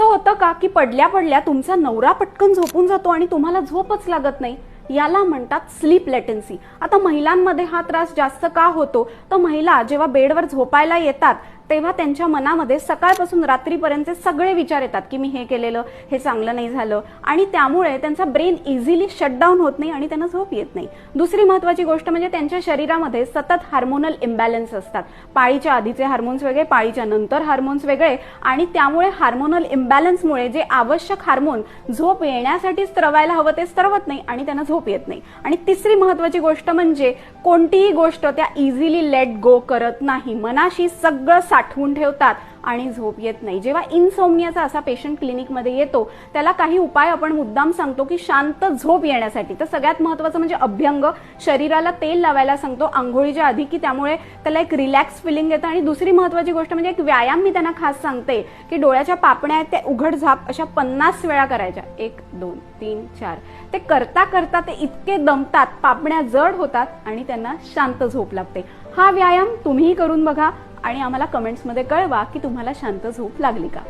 असं होतं का की पडल्या पडल्या तुमचा नवरा पटकन झोपून जातो आणि तुम्हाला झोपच लागत नाही? याला म्हणतात स्लीप लेटेन्सी आता महिलांमध्ये हा त्रास जास्त का होतो? तर महिला जेव्हा बेडवर झोपायला येतात तेव्हा त्यांच्या मनामध्ये सकाळपासून रात्रीपर्यंतचे सगळे विचार येतात की मी हे केलेलं हे चांगलं नाही झालं. आणि त्यामुळे त्यांचा ब्रेन इझिली शटडाऊन होत नाही आणि त्यांना झोप येत नाही. दुसरी महत्वाची गोष्ट म्हणजे त्यांच्या शरीरामध्ये सतत हार्मोनल इम्बॅलन्स असतात. पाळीच्या आधीचे हार्मोन्स वेगळे पाळीच्या नंतर हार्मोन्स वेगळे आणि त्यामुळे हार्मोनल इम्बॅलन्समुळे जे आवश्यक हार्मोन झोप येण्यासाठी स्त्रवायला हवं ते स्त्रवत नाही आणि त्यांना झोप येत नाही. आणि तिसरी महत्वाची गोष्ट म्हणजे कोणतीही गोष्ट त्या इझिली लेट गो करत नाही. मनाशी सगळं साठवून ठेवतात आणि झोप येत नाही. जेव्हा इनसोमियाचा असा पेशंट क्लिनिकमध्ये येतो त्याला काही उपाय आपण मुद्दाम सांगतो की शांत झोप येण्यासाठी. तर सगळ्यात महत्वाचं म्हणजे अभ्यंग. शरीराला तेल लावायला सांगतो आंघोळीच्या आधी की त्यामुळे त्याला एक रिलॅक्स फिलिंग येतं. आणि दुसरी महत्वाची गोष्ट म्हणजे एक व्यायाम मी त्यांना खास सांगते की डोळ्याच्या पापण्या आहेत त्या उघड झाप अशा पन्नास वेळा करायच्या. एक दोन तीन चार. ते करता करता ते इतके दमतात पापण्या जड होतात आणि त्यांना शांत झोप लागते. हा व्यायाम तुम्हीही करून बघा. आणि आम्हाला कमेंट्समध्ये कळवा की तुम्हाला शांत झोप लागली का?